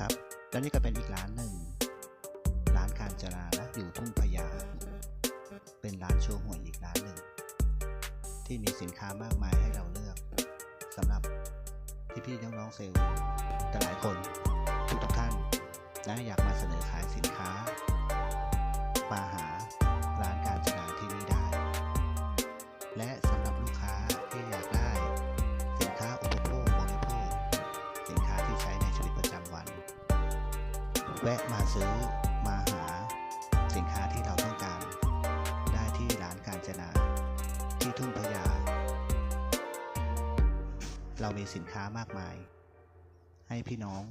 ครับ และนี่ก็เป็นอีกร้านหนึ่ง ร้านการจนานะอยู่ทุ่งพญาเป็นร้านโชว์หวยอีกร้านหนึ่ง ที่มีสินค้ามากมายให้เราเลือกสำหรับพี่ๆน้องๆเซลล์แต่หลายคนทุกทุกท่านนะอยากมาเสนอขายสินค้า มาหาร้านการจนาที่นี่ได้ และ แวะมาซื้อมาหาสินค้าที่เราต้องการ ได้ที่ร้านการจนา ที่ทุ่งพญาเรามีสินค้ามากมาย ให้พี่น้อง